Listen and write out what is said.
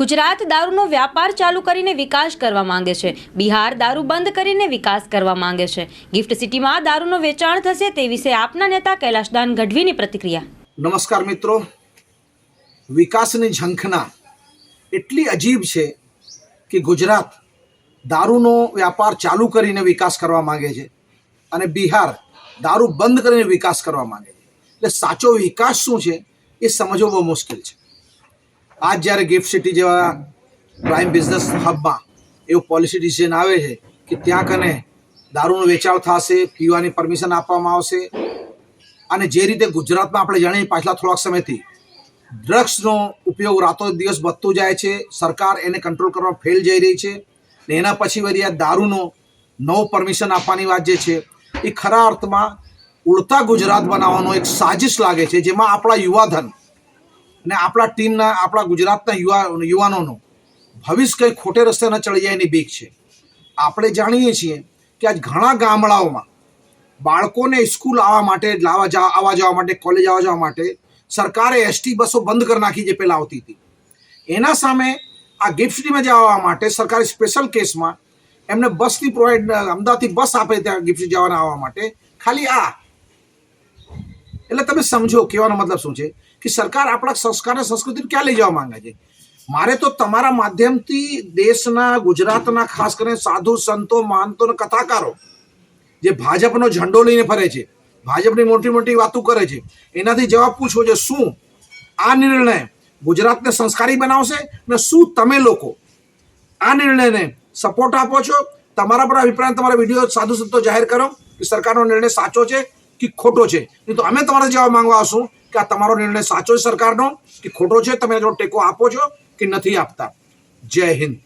ગુજરાત દારૂનો વ્યાપાર ચાલુ કરીને વિકાસ કરવા માંગે છે. બિહાર દારૂ બંધ કરીને વિકાસ કરવા માંગે છે. ગિફ્ટ સિટીમાં દારૂનો વેચાણ થશે તે વિશે આપના નેતા કૈલાશદાન ગઢવીની પ્રતિક્રિયા. નમસ્કાર મિત્રો. વિકાસની ઝંખના એટલી અજીબ છે કે ગુજરાત દારૂનો વ્યાપાર ચાલુ કરીને વિકાસ કરવા માંગે છે અને બિહાર દારૂ બંધ કરીને વિકાસ કરવા માંગે છે. એટલે સાચો વિકાસ શું છે એ સમજવો બહુ મુશ્કેલ છે. આજ જ્યારે ગિફ્ટ સિટી જેવા પ્રાઇમ બિઝનેસ હબમાં એવું પોલિસી ડિસિઝન આવે છે કે ત્યાં કને દારૂનો વેચાણ થશે, પીવાની પરમિશન આપવામાં આવશે અને જે રીતે ગુજરાતમાં આપણે જાણીએ પાછલા થોડાક સમયથી ડ્રગ્સનો ઉપયોગ રાતો દિવસ વધતો જાય છે, સરકાર એને કંટ્રોલ કરવામાં ફેલ જઈ રહી છે ને એના પછી વળી આ દારૂનો નવો પરમિશન આપવાની વાત જે છે એ ખરા અર્થમાં ઉડતા ગુજરાત બનાવવાનો એક સાજિશ લાગે છે, જેમાં આપણા યુવાધન અને આપણા ટીમના, આપણા ગુજરાતના યુવા, યુવાનોનો ભવિષ્ય કંઈ ખોટે રસ્તે ન ચડી જાય એની બીક છે. આપણે જાણીએ છીએ કે આજ ઘણા ગામડાઓમાં બાળકોને સ્કૂલ આવવા માટે લાવા જવા, આવવા જવા માટે, કોલેજ આવવા જવા માટે સરકારે એસટી બસો બંધ કરી નાખી જે પહેલાં આવતી હતી. એના સામે આ ગિફ્ટમાં જવા માટે સરકારે સ્પેશિયલ કેસમાં એમને બસની પ્રોવાઈડ, અમદાવાદથી બસ આપે ત્યાં ગિફ્ટ જવાના આવવા માટે. ખાલી આ એટલે તમે સમજો, કહેવાનો મતલબ શું છે? કે સરકાર આપણા સંસ્કાર અને સંસ્કૃતિને ક્યાં લઈ જવા માંગે છે? મારે તો તમારા માધ્યમથી દેશના, ગુજરાતના, ખાસ કરીને સાધુ સંતો, મહંતો કથાકારો, જે ભાજપનો ઝંડો લઈને ફરે છે, ભાજપની મોટી મોટી વાતો કરે છે, એનાથી જવાબ પૂછવો છે, શું આ નિર્ણય ગુજરાતને સંસ્કારી બનાવશે ને શું તમે લોકો આ નિર્ણયને સપોર્ટ આપો છો? તમારા પર અભિપ્રાય તમારા વીડિયો સાધુ સંતો જાહેર કરો કે સરકારનો નિર્ણય સાચો છે કે ખોટો છે? નહીં તો અમે તમારા જવાબ માંગવા આવશું કે આ તમારો નિર્ણય સાચો છે સરકારનો, કે ખોટો છે? તમે એનો ટેકો આપો છો કે નથી આપતા? જય હિન્દ.